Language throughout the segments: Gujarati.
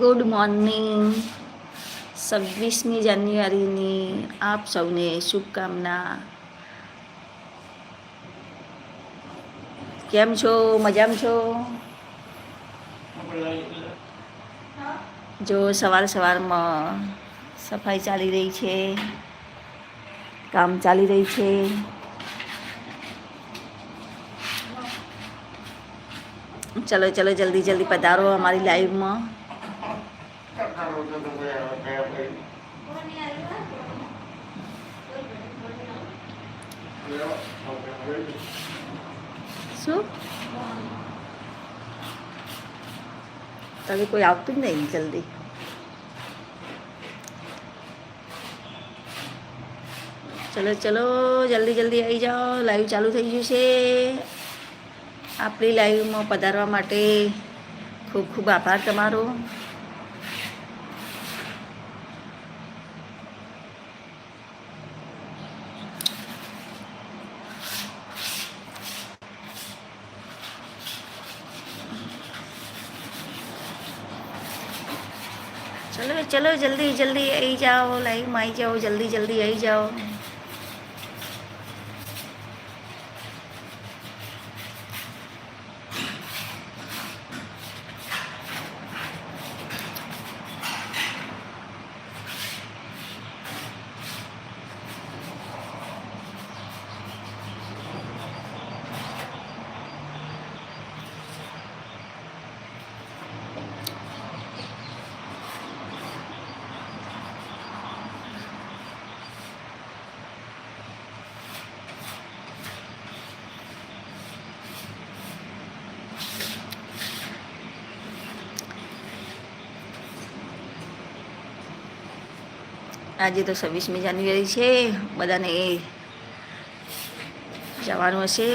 Good morning. છવ્વીસમી જાન્યુઆરીની આપ સૌને શુભકામના. કેમ છો? મજામાં છો? જો સવાર સવારમાં સફાઈ ચાલી રહી છે. કામ ચાલી રહી છે. ચલો ચલો, જલ્દી જલ્દી પધારો અમારી લાઈવમાં. શું? તમે કોઈ આવતું જ નહીં જલ્દી. ચલો ચલો, જલ્દી જલ્દી આવી જાઓ. લાઈવ ચાલુ થઈ ગયું છે. આપણી લાઈવમાં પધારવા માટે ખૂબ ખૂબ આભાર તમારો ચલો ચલો જલ્દી જલ્દી આવી જાઓ લાઈવમાં આવી જાઓ જલ્દી જલ્દી આવી જાઓ. આજે તો છવ્વીસમી જાન્યુઆરી છે, બધાને જવાનું હશે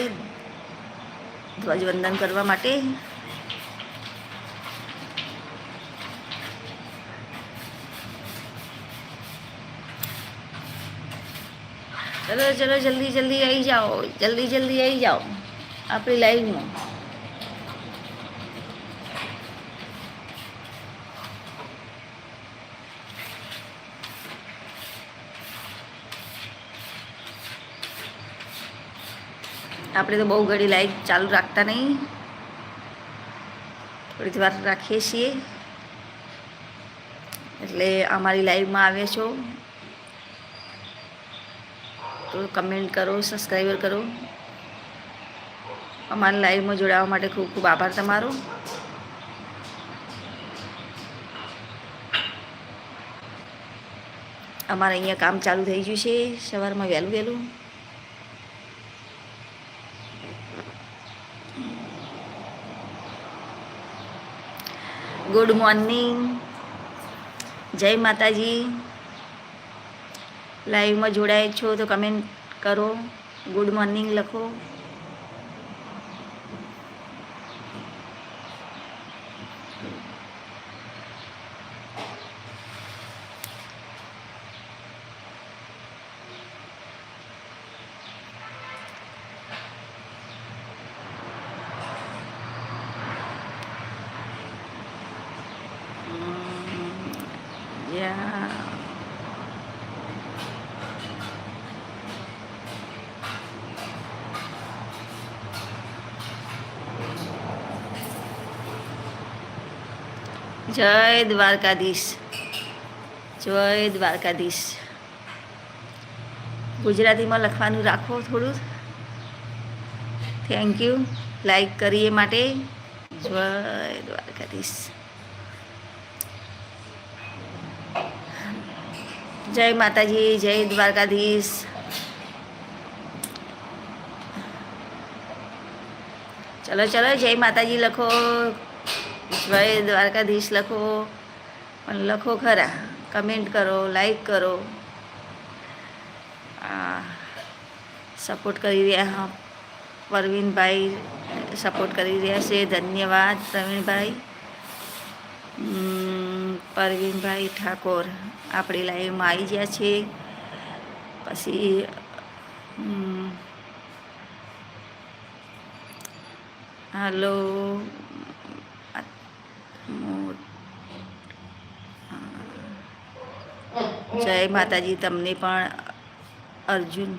ધ્વજવંદન કરવા માટે. ચલો ચલો, જલ્દી જલ્દી આવી જાઓ, જલ્દી જલ્દી આવી જાઓ. આપણી લાઈવમાં આપણે તો બહુ ઘડી લાઈટ ચાલુ રાખતા નહીં. થોડી વાર રાખીએ છીએ. એટલે અમારી લાઈવમાં આવ્યા છો. તો કમેન્ટ કરો સબસ્ક્રાઈબર કરો. અમારી લાઈવમાં જોડાવા માટે ખૂબ ખૂબ આભાર તમારો. અમારે અહીંયા કામ ચાલુ થઈ ગયું છે. સવારમાં વહેલું વહેલું. ગુડ મોર્નિંગ જય માતાજી. લાઈવમાં જોડાય છો તો કમેન્ટ કરો. ગુડ મોર્નિંગ લખો. Yeah. જય દ્વારકાધીશ જય દ્વારકાધીશ ગુજરાતીમાં લખવાનું રાખો થોડું. થેન્ક યુ લાઈક કરીએ માટે. જય દ્વારકાધીશ. જય માતાજી જય દ્વારકાધીશ ચલો ચલો જય માતાજી લખો જય દ્વારકાધીશ લખો પણ લખો ખરા કમેન્ટ કરો લાઈક કરો સપોર્ટ કરી રહ્યા હા પરવીનભાઈ સપોર્ટ કરી રહ્યા છે ધન્યવાદ પ્રવીણભાઈ પરવીનભાઈ ઠાકોર આપણી લાઈવમાં આવી ગયા છે. પછી હાલો, જય માતાજી, તમને પણ અર્જુન.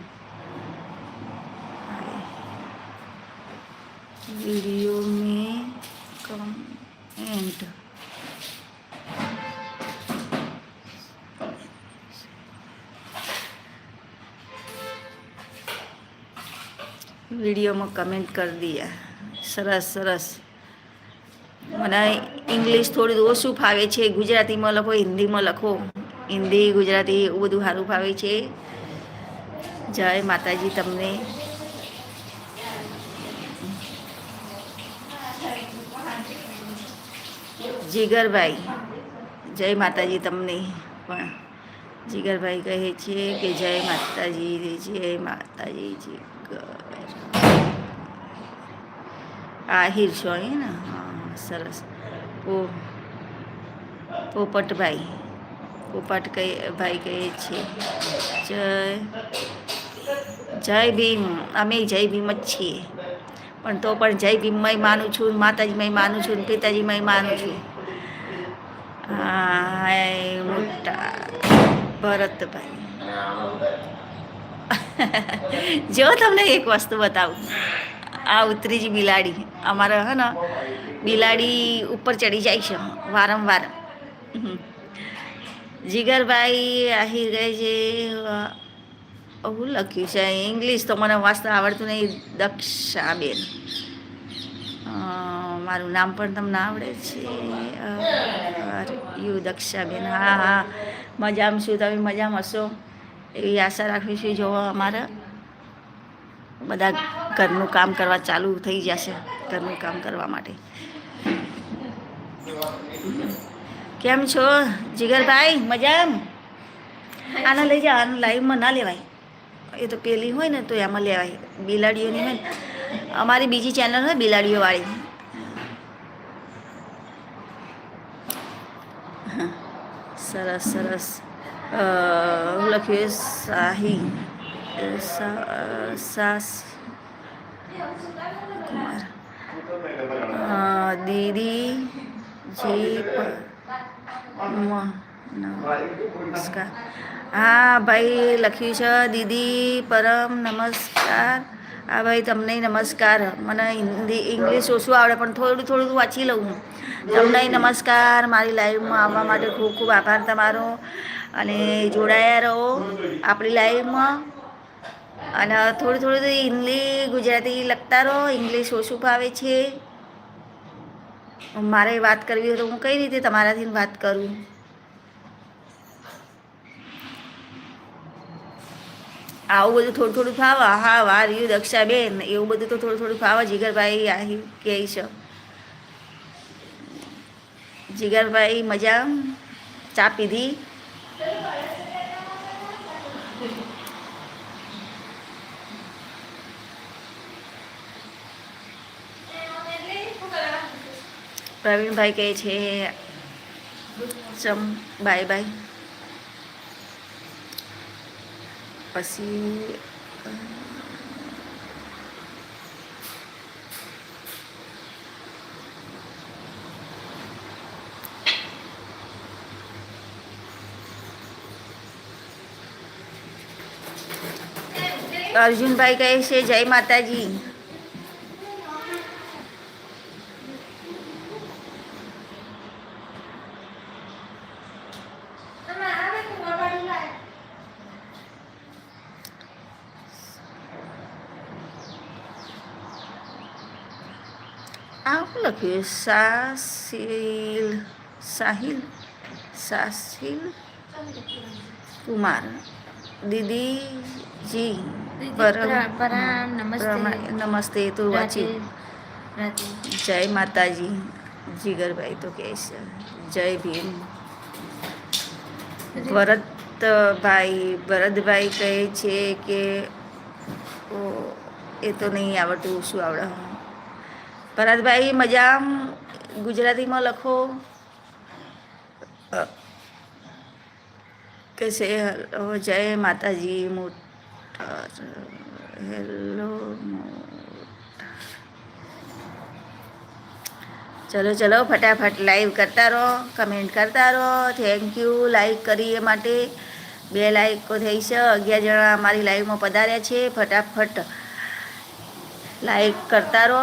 વીડિયો મેં કમેન્ટ વિડીયોમાં કમેન્ટ કરી દઈએ. સરસ સરસ. મને ઇંગ્લિશ થોડું ઓછું ફાવે છે, ગુજરાતીમાં લખો, હિન્દીમાં લખો. હિન્દી, ગુજરાતી એવું બધું સારું ફાવે છે. જય માતાજી તમને. જીગરભાઈ, જય માતાજી તમને. પણ જીગરભાઈ કહે છે કે જય માતાજી જય માતાજી જીગર આહિર છો એ ને? હા, સરસ. પો પોપટભાઈ. પોપટ કહે ભાઈ કહે છે, જય જય ભીમ. અમે જય ભીમ જ છીએ. પણ તો પણ જય મય માનું છું માતાજીમાં માનું છું ને પિતાજીમાં માનું છું. હાય, મોટા ભરતભાઈ. જો તમને એક વસ્તુ બતાવું. આ ઉતરી જ બિલાડી. અમારે હે ને, બિલાડી ઉપર ચડી જાય છે, વારંવાર. જીગરભાઈ આહી ગઈ છે હું લખ્યું છે ઇંગ્લિશ તો મને વાંચતા આવડતું નહીં, દક્ષાબેન. મારું નામ પણ તમને આવડે છે. યુ દક્ષાબેન. હા હા. મજામાં છું. તમે મજામાં હશો? એવી આશા રાખું છું જો અમારા. બધા ઘરનું કામ કરવા ચાલુ થઈ જશે ઘરનું કામ કરવા માટે. કેમ છો? જીગરભાઈ એમ આના લઈ જાવ આને લાઈવમાં ના લેવાય. એ તો પેલી હોય ને તો એમાં લેવાય. બિલાડીઓની હોય અમારી બીજી ચેનલ હોય બિલાડીઓવાળી. સરસ સરસ. લખ્યું શાહી અ, સા- અ, સાસ કુમાર દીદી જી નમસ્કાર હા ભાઈ લખ્યું છે દીદી પરમ નમસ્કાર હા ભાઈ તમને નમસ્કાર. મને હિન્દી ઇંગ્લિશ ઓછું આવડે પણ થોડું થોડું વાંચી લઉં હું. તમને નમસ્કાર. મારી લાઈવમાં આવવા માટે ખૂબ ખૂબ આભાર તમારો. અને જોડાયા રહો આપણી લાઈવમાં. અને થોડું થોડું હિન્દી ગુજરાતી લખતા રહો, ઇંગ્લિશ ઓછું ફાવે છે. મારે વાત કરવી હોય તો હું કઈ રીતે તમારાથી વાત કરું? આવું બધું થોડું થોડું ફાવે. હા વાર યુ દક્ષાબેન, એવું બધું તો થોડું થોડું ફાવે. જીગરભાઈ આહી કહે છે. જીગરભાઈ, મજા? ચા પીધી? પ્રવીણભાઈ કહે છે ચમ બાય બાય પછી અર્જુનભાઈ કહે છે જય માતાજી. લખ્યું સાસિલ સાહિલ સાસિલ કુમાર. દીદીજી નમસ્તે. તો વાંચી. જય માતાજી. જીગરભાઈ તો કહે છે જય ભીમ. ભરતભાઈ ભરતભાઈ કહે છે કે એ તો નહીં આવડતું શું આવડે? ભરતભાઈ મજા ગુજરાતીમાં લખો. કે છે જય માતાજી, મોટા હેલો ચલો ચલો, ફટાફટ લાઈવ કરતા રહો કમેન્ટ કરતા રહો. થેન્ક યુ લાઈક કરી એ માટે બે લાઈકો થઈ છે. અગિયાર જણા અમારી લાઈવમાં પધાર્યા છે. ફટાફટ લાઈક કરતા રહો.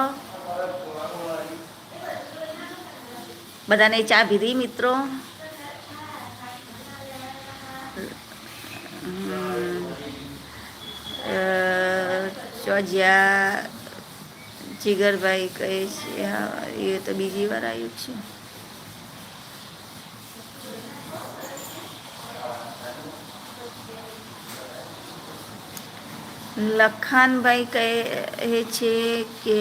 બધાને ચા પીધી મિત્રો? ચોજિયા જીગરભાઈ કહે છે, હા, એ તો બીજી વાર આવ્યું છે. લખાનભાઈ કહે છે કે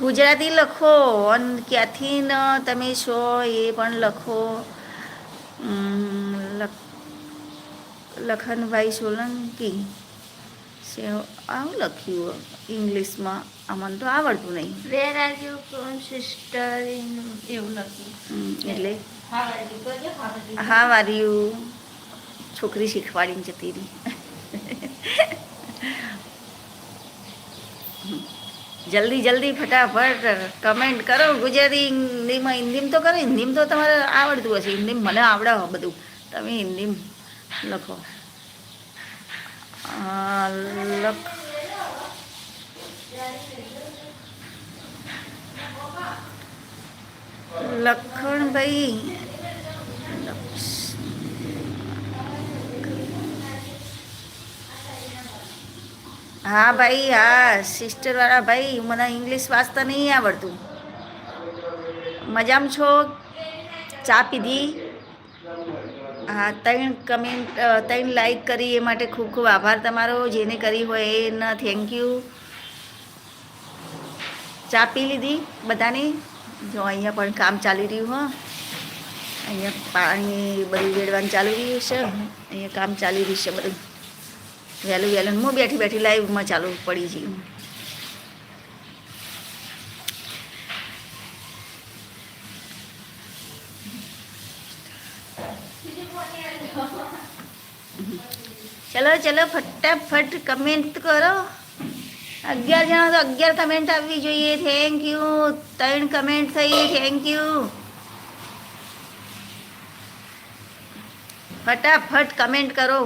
ગુજરાતી લખો અને ક્યાંથી ન તમે છો એ પણ લખો. લખ- લખનભાઈ સોલંકી છે આવું લખ્યું ઇંગ્લિશમાં. આમાં તો આવડતું નહીં. Where are you from sister એવું લખ્યું. એટલે? હા વાર્યું છોકરી શીખવાડીને જતી રહી. જલ્દી જલ્દી, ફટાફટ કમેન્ટ કરો. ગુજરાતી, હિન્દીમાં હિન્દીમાં તો કરો. હિન્દીમાં તો તમારે આવડતું હશે. હિન્દીમાં મને આવડે બધું. તમે હિન્દીમાં લખો. લખ. લખણભાઈ હા ભાઈ, હા સિસ્ટર વાળા ભાઈ, મને ઇંગ્લિશ વાંચતા નહીં આવડતું. મજામાં છો? ચા પીધી? હા, ત્રણ કમેન્ટ ત્રણ લાઈક કરી, એ માટે ખૂબ ખૂબ આભાર તમારો. જેને કરી હોય એના થેન્ક યુ ચા પી લીધી બધાની? જો, અહીંયા પણ કામ ચાલી રહ્યું, હો. અહીંયા પાણી બધું વેડવાનું ચાલુ રહ્યું છે. અહીંયા કામ ચાલી રહ્યું છે બધું. વહેલું વહેલું હું બેઠી બેઠી લાઈવમાં ચાલુ પડી જઈ ચલો ચલો, ફટાફટ કમેન્ટ કરો. અગિયાર જણા તો અગિયાર કમેન્ટ આવવી જોઈએ. થેન્ક યુ ત્રણ કમેન્ટ થઈ. થેન્ક યુ ફટાફટ કમેન્ટ કરો.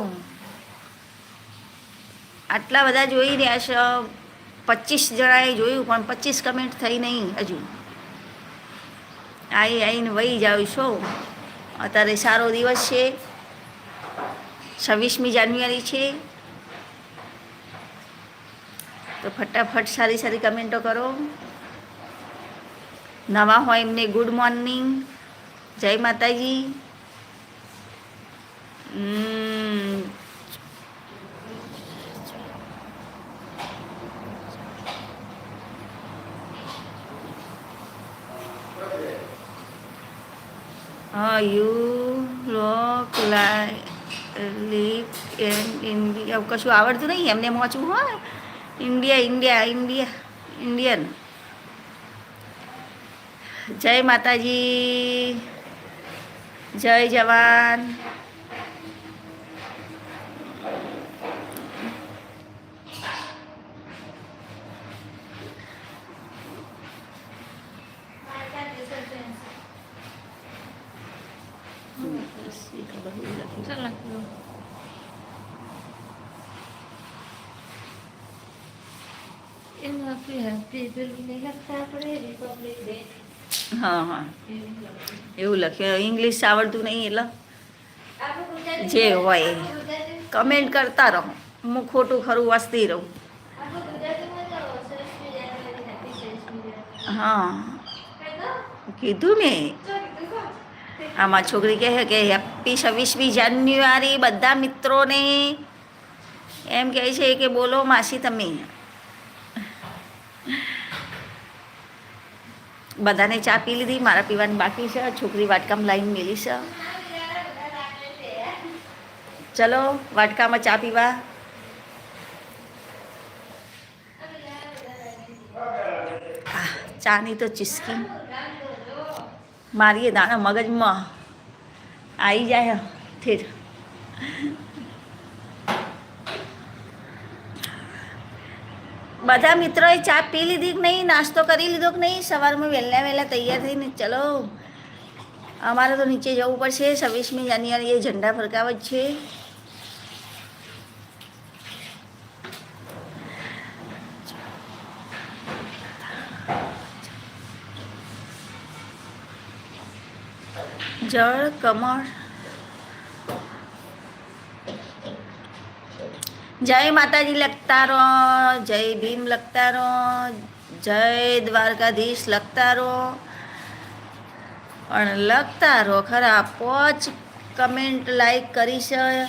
આટલા બધા જોઈ રહ્યા છે. પચીસ જણાએ જોયું પણ પચીસ કમેન્ટ થઈ નહીં હજુ. આઈ આવીને વહી જાઉં છો. અત્યારે સારો દિવસ છે. છવ્વીસમી જાન્યુઆરી છે. તો ફટાફટ સારી સારી કમેન્ટો કરો. નવા હોય એમને ગુડ મોર્નિંગ જય માતાજી. હમ, Like live in India? આવું કશું આવડતું નહીં એમને વાંચવું હોય ઇન્ડિયા ઇન્ડિયા ઇન્ડિયા ઇન્ડિયન જય માતાજી જય જવાન ચાલ લખ્યું એમ લખ્યું હેપી પેલું નહીં લખતા આપણે રિપબ્લિક ડે હા હા. એવું લખ્યું ઇંગ્લિશ આવડતું નહીં એટલે? જે હોય કમેન્ટ કરતા રહો. હું ખોટું ખરું વાંચતી રહું. હા. કીધું? કો? આમાં છોકરી કહે કે હેપી છવ્વીસમી જાન્યુઆરી બધા મિત્રોને. એમ કહે છે કે બોલો માસી તમે. બધાને ચા પી લીધી, મારા પીવાની બાકી છે, છોકરી વાટકામાં લાઈન મેલી છે. ચલો, વાટકામાં ચા પીવા. ચાની તો ચિસ્કી. મારીએ દાણા મગજમાં. આવી જાય ઠેર બધા મિત્રોએ ચા પી લીધી કે નહીં? નાસ્તો કરી લીધો કે નહીં? સવારમાં વહેલા વહેલા તૈયાર થઈને ચલો. અમારે તો નીચે જવું પડશે. છવ્વીસમી જાન્યુઆરી એ ઝંડા ફરકાવત છે. જળ, કમળ જય માતાજી લખતા રહો જય ભીમ લખતા રહો જય દ્વારકાધીશ લખતા રહો પણ લખતા રહો ખરા, પોચ કમેન્ટ લાઈક કરી છે.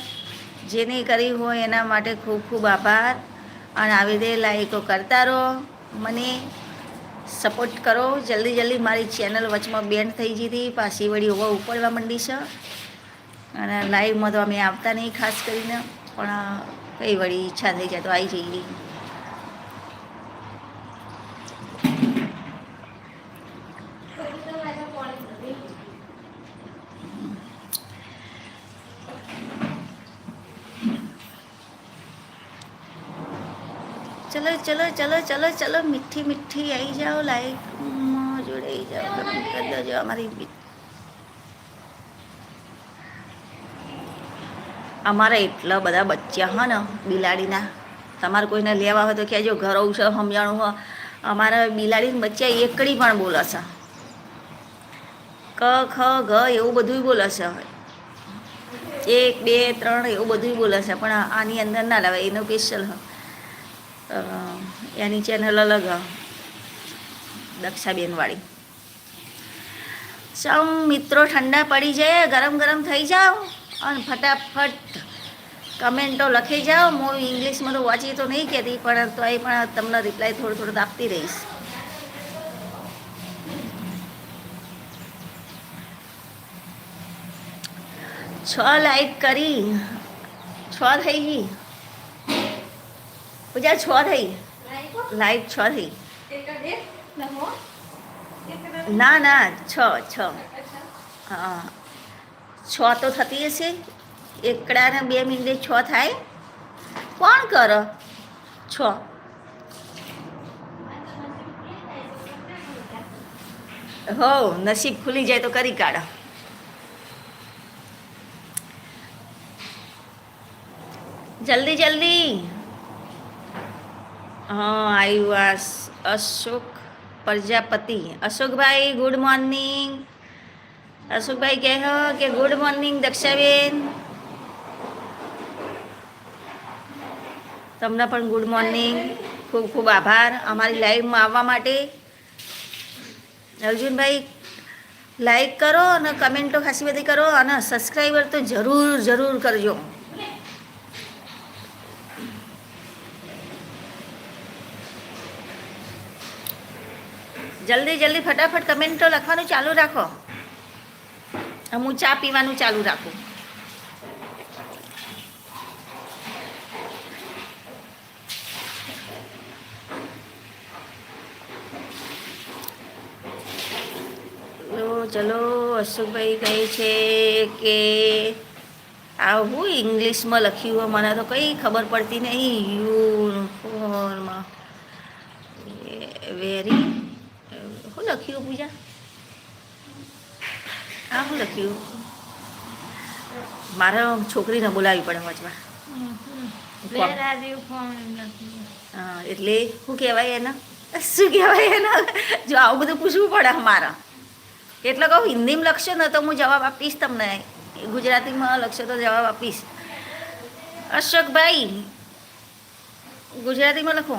જેને કરી હોય એના માટે ખૂબ ખૂબ આભાર. અને આવી રીતે લાઈકો કરતા રહો મને સપોર્ટ કરો. જલ્દી જલ્દી મારી ચેનલ વચમાં બેન્ડ થઈ ગઈ હતી. પાછી વળી હોવા ઉપડવા માંડી છે. અને લાઈવમાં તો અમે આવતા નહીં ખાસ કરીને. પણ કઈ વળી ઈચ્છા થઈ જાય તો આવી જઈએ. ચલો ચલો ચલો ચલો ચલો, મીઠી મીઠી આવી જાઓ લાઈક જોડે આવી જાઓ કમેન્ટ કરી દેજો અમારી અમારા એટલા બધા બચ્ચા હો ને, બિલાડીના. તમારે કોઈને લેવા હોય તો કહેજો, ઘર આવું છે સમજાણું હોય અમારા બિલાડી બચ્ચા એકડી પણ બોલે છે. ક, ખ, ઘ એવું બધું બોલે છે. એક, બે, ત્રણ એવું બધું બોલે છે, પણ આની અંદર ના લાવે એનો સ્પેશિયલ એની ચેનલ અલગ હ. દક્ષાબેનવાળી. સૌ મિત્રો ઠંડા પડી જાય, ગરમ ગરમ થઈ જાઓ. અને ફટાફટ કમેન્ટો લખી જાઓ. હું ઇંગ્લિશમાં તો વાંચી તો નહીં કહેતી પણ તો એ પણ તમને રિપ્લાય થોડું થોડું આપતી રહીશ. છ લાઈક કરી. છ થઈ ગઈ. પૂજા છ થઈ. લાઈક છ થઈ. ના ના છ છ. હા. છ તો થતી હશે. એકડાને બે મિનિટે છ થાય. કોણ કરો? છ. હો, નસીબ ખુલી જાય તો કરી કાઢો. જલ્દી જલ્દી. હા આવ્યું અશોક પ્રજાપતિ. અશોકભાઈ ગુડ મોર્નિંગ અશોકભાઈ કહે કે ગુડ મોર્નિંગ દક્ષાબેન. તમને પણ ગુડ મોર્નિંગ ખૂબ ખૂબ આભાર અમારી લાઈવમાં આવવા માટે. અર્જુનભાઈ લાઈક કરો અને કમેન્ટો ખાસી બધી કરો અને સબસ્ક્રાઈબર તો જરૂર જરૂર કરજો. જલ્દી જલ્દી ફટાફટ કમેન્ટો લખવાનું ચાલુ રાખો. હું ચા પીવાનું ચાલુ રાખું. ચલો, અશોકભાઈ કહે છે કે આ હું ઇંગ્લિશમાં લખ્યું હોય, મને તો કંઈ ખબર પડતી નહીં. યુનિફોર્મમાં વેરી શું લખ્યું પૂજા? આ શું લખ્યું મારે છોકરીને બોલાવી પડે? હા, એટલે શું કહેવાય એના? શું કહેવાય એના? જો આવું બધું પૂછવું પડે મારા એટલે કહું હિન્દીમાં લખશો ને તો હું જવાબ આપીશ તમને. ગુજરાતીમાં લખશો તો જવાબ આપીશ. અશોકભાઈ ગુજરાતીમાં લખો.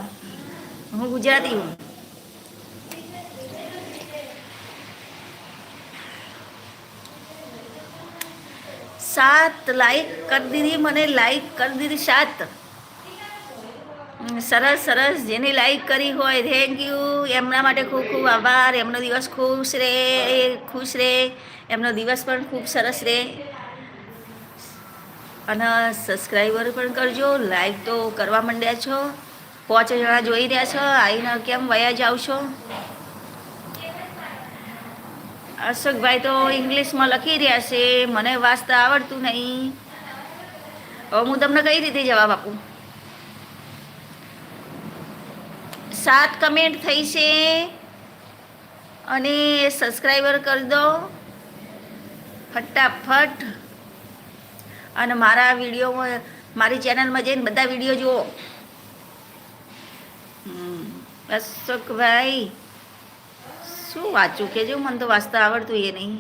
હું ગુજરાતી હું. સાત લાઈક કરી દીધી મને લાઈક કરી દીધી સાત. સરસ સરસ, જેને લાઈક કરી હોય થેન્ક યુ એમના માટે ખૂબ ખૂબ આભાર. એમનો દિવસ ખુશ રહે ખુશ રહે. એમનો દિવસ પણ ખૂબ સરસ રહે. અને સબસ્ક્રાઈબર પણ કરજો. લાઈક તો કરવા માંડ્યા છો. પાંચ જણા જોઈ રહ્યા છો. આવીને કેમ વયા જાઓ છો? અશોકભાઈ તો ઇંગ્લિશમાં લખી રહ્યા છે, મને વાંચતા આવડતું નહીં. હવે હું તમને કઈ રીતે જવાબ આપું? સાત કમેન્ટ થઈ છે અને સબસ્ક્રાઈબર કરી દો. ફટાફટ. અને મારા વિડીયોમાં મારી ચેનલમાં જઈને બધા વીડિયો જુઓ. અશોકભાઈ. શું વાંચું કેજો મને તો વાંચતા આવડતું એ નહીં.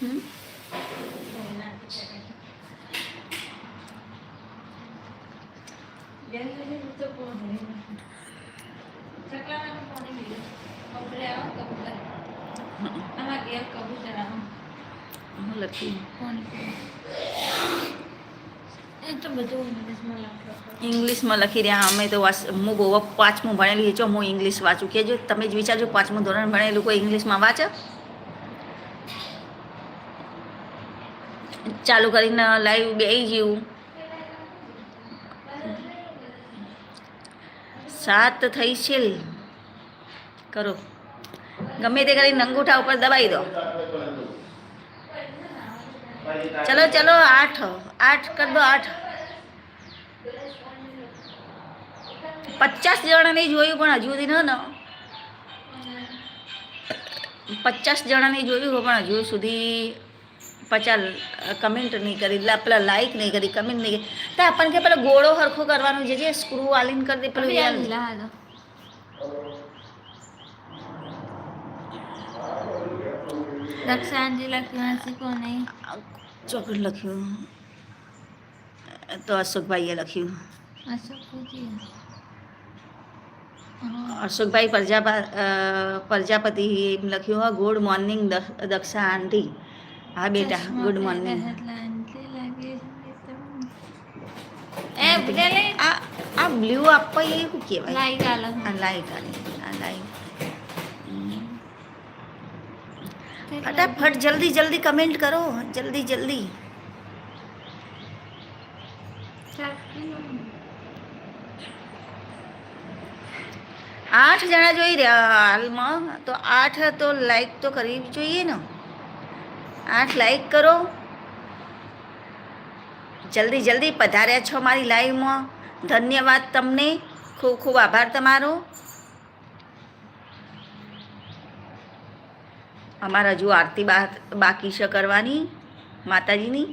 હમ? ઇંગ્લિશમાં લખી રહ્યા. અમે તો હું ગોવા પાંચમું ભણેલી છો. હું ઇંગ્લિશ વાંચું. કેજો તમે જ વિચારજો, પાંચમું ધોરણ ભણેલું કોઈ ઇંગ્લિશમાં વાંચે? ચાલુ કરીને લાઈવ બે ગયું. સાત થઈ છે કરો. ગમે તે કરીને નંગૂઠા ઉપર દબાઈ દો. ચલો ચલો, આઠ. આઠ કર દો, આઠ. પચાસ જણાને જોયું પણ હજુ સુધી ન પચાસ જણાને જોયું પણ હજુ સુધી પચાસ કમેન્ટ નહીં કરી પેલા લાઈક નહીં કરી કમેન્ટ નહીં કરી. તો આપણને કે પેલો ગોળો હરખો કરવાનું છે જે સ્ક્રૂ આલીન કરી દે પેલું યાર દક્ષાંજી લખ્યું હશે કોને ચોકડ લખ્યું. તો અશોકભાઈએ લખ્યું. અશોક પૂજી અશોકભાઈ પ્રજાપા અ, પ્રજાપતિ એમ લખ્યું હા ગુડ મોર્નિંગ દક્ષા આંટી હા બેટા ગુડ મોર્નિંગ એ બધા લે આ આ બ્લુ આપવા એ શું કહેવાય? લાઈક આલો. આ લાઈટ આની આ લાઈટ ફટાફટ જલ્દી જલ્દી કમેન્ટ કરો જલ્દી જલ્દી. આઠ જણા જોઈ રહ્યા હાલમાં તો આઠ તો લાઈક તો કરવી જોઈએ ને. આઠ લાઈક કરો. જલ્દી જલ્દી પધાર્યા છો મારી લાઈવમાં ધન્યવાદ તમને. ખૂબ ખૂબ આભાર તમારો. અમારે હજુ આરતી બાકી છે કરવાની. માતાજીની.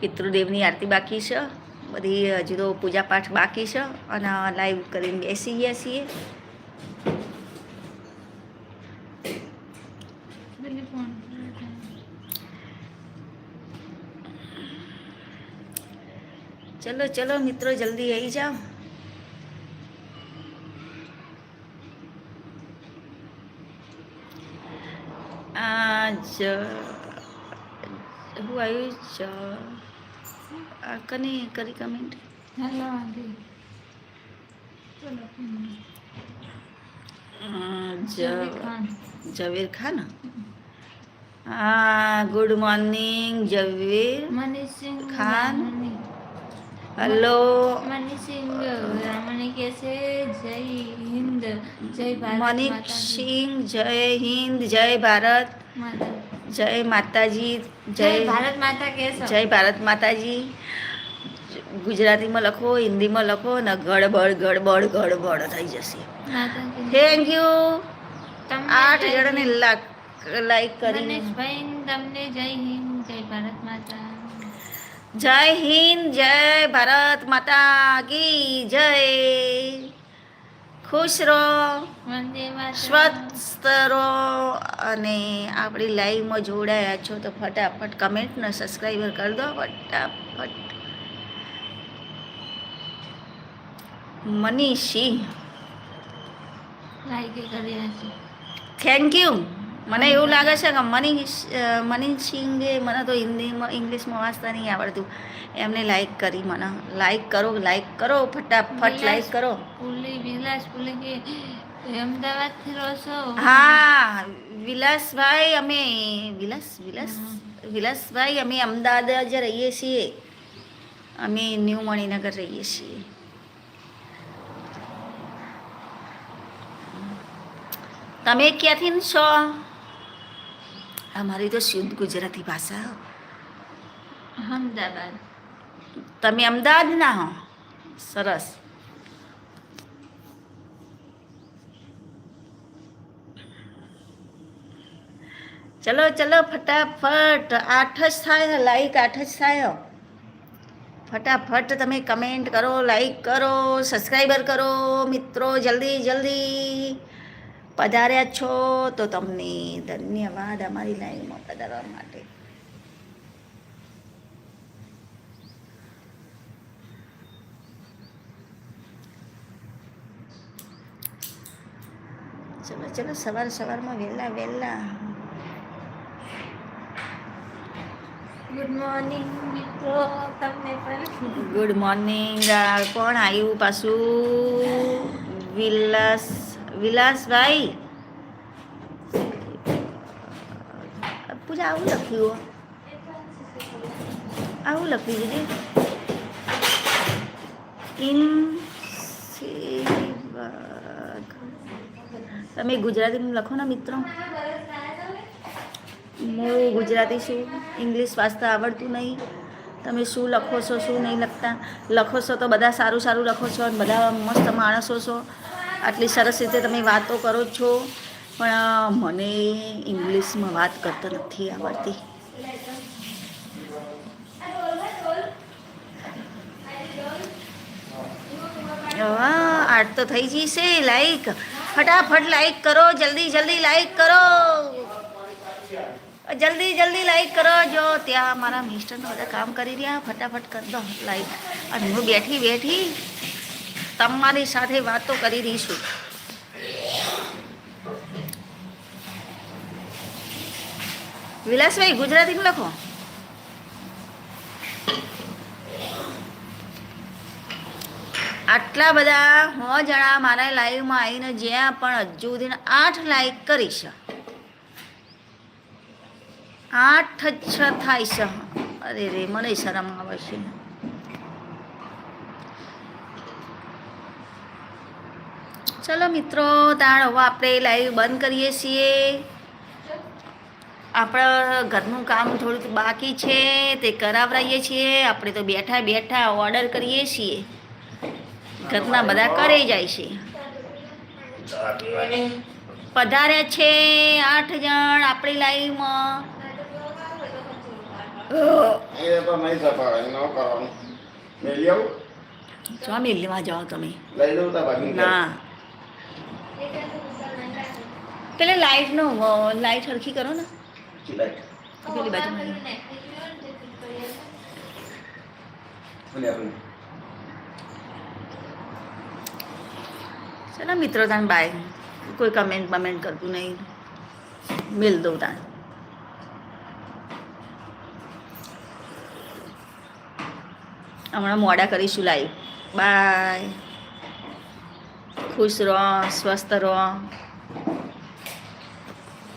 પિતૃદેવની આરતી બાકી છે. બધી હજુ તો પૂજાપાઠ બાકી છે અને લાઈવ કરીને બેસી ગયા છીએ. ચલો ચલો મિત્રો, જલ્દી આવી જાઓ. જ, હું આવ્યું કને કરી કમેન્ટ હેલો આંટી જ ઝવેર ખાન. હા good morning Zaver Manish Singh Khan. Hello hello Manish Singh Ramani કે છે જય હિન્દ જય ભારત મનીષ માતા કી. સિંહ જય હિન્દ જય ભારત. માતા જય માતાજી જય ભારત માતા કે જય ભારત માતાજી. ગુજરાતીમાં લખો હિન્દીમાં લખો ને ગડબડ ગડબડ ગડબડ થઈ જશે. થેન્ક યુ આઠ જણાને લાઈક કરી તમને જય હિન્દ જય ભારત માતા. જય હિન્દ જય ભારત માતા કી જય. ખુશ રહો. સ્વસ્થ રહો. અને આપણી લાઈવમાં જોડાયા છો તો ફટાફટ કમેન્ટ ને સબસ્ક્રાઈબર કરી દો. ફટાફટ. મનીષી. Thank you. મને એવું લાગે છે કે મનીષ મનીષ સિંગે મને તો હિન્દીમાં ઇંગ્લિશમાં વાંચતા નહીં આવડતું. એમને લાઈક કરી મને. લાઈક કરો લાઈક કરો ફટાફટ લાઈક કરો. વિલાસ પુલી કે અમદાવાદ રહો છો હા વિલાસભાઈ અમે વિલાસ વિલાસ વિલાસભાઈ અમે અમદાવાદ જ રહીએ છીએ. અમે ન્યૂ મણિનગર રહીએ છીએ. તમે ક્યાંથી છો? અમારી તો શુદ્ધ ગુજરાતી ભાષા અમદાવાદ તમે અમદાવાદના હો સરસ ચલો ચલો ફટાફટ આઠ જ થાય લાઈક આઠ જ થાય ફટાફટ તમે કમેન્ટ કરો લાઈક કરો સબસ્ક્રાઈબર કરો મિત્રો જલ્દી જલ્દી પધાર્યા છો તો તમને ધન્યવાદ અમારી લાઈવમાં પધારવા માટે. ચલો ચલો સવાર સવારમાં વહેલા વહેલા. ગુડ મોર્નિંગ મિત્રો. તમને પણ? ગુડ મોર્નિંગ કોણ આવ્યું પાછું? વિલાસ વિલાસભાઈ. પૂજા, આવું લખ્યું આવું લખ્યું દીદી ઇન તમે ગુજરાતીનું લખો ને, મિત્રો. હું ગુજરાતી છું. ઇંગ્લિશ વાંચતા આવડતું નહીં. તમે શું લખો છો, શું નહીં લખતા? લખો છો તો બધા સારું સારું લખો છો બધા મસ્ત માણસો છો. આટલી સરસ રીતે તમે વાતો કરો છો. પણ મને ઇંગ્લિશમાં વાત કરતા નથી આવડતી. આઠ તો થઈ જશે લાઈક. ફટાફટ લાઈક કરો. જલ્દી જલ્દી લાઈક કરો. જલ્દી જલ્દી લાઈક કરો. જો, ત્યાં મારા મિસ્ટરનો બધા કામ કરી રહ્યા. ફટાફટ કરી દો. લાઈક. અને હું બેઠી બેઠી તમારી સાથે વાતો કરી રહીશું. વિલાસભાઈ, ગુજરાતીમાં લખો. આટલા બધા હો જણા મારા લાઈવમાં આવીને જ્યાં પણ હજુ સુધી આઠ લાઈક કરીશ. આઠ છ થાય છે. અરે રે, મને શરમ આવે છે. ચલો મિત્રો તાણ હવે આપણે લાઈવ બંધ કરીએ છીએ. આપણા ઘરનું કામ થોડુંક બાકી છે તે કરાવરાઈએ છીએ. આપણે તો બેઠા બેઠા ઓર્ડર કરીએ છીએ. ઘરના બધા કરે જાય છે. પધાર્યા છે આઠ જણ આપણી લાઈવમાં. સ્વામી ન મિલમાં જાઓ તમે. લઈ લઉં લાઈટ નો પેલે લાઈટ હરખી કરો ને. પેલી બાજુ ચલો મિત્રો તાન બાય કોઈ કમેન્ટ બમેન્ટ કરતું નહીં. મિલ દઉં તાન. હમણાં મોડા કરીશું લાઈવ બાય ખુશ રહો સ્વસ્થ રહો.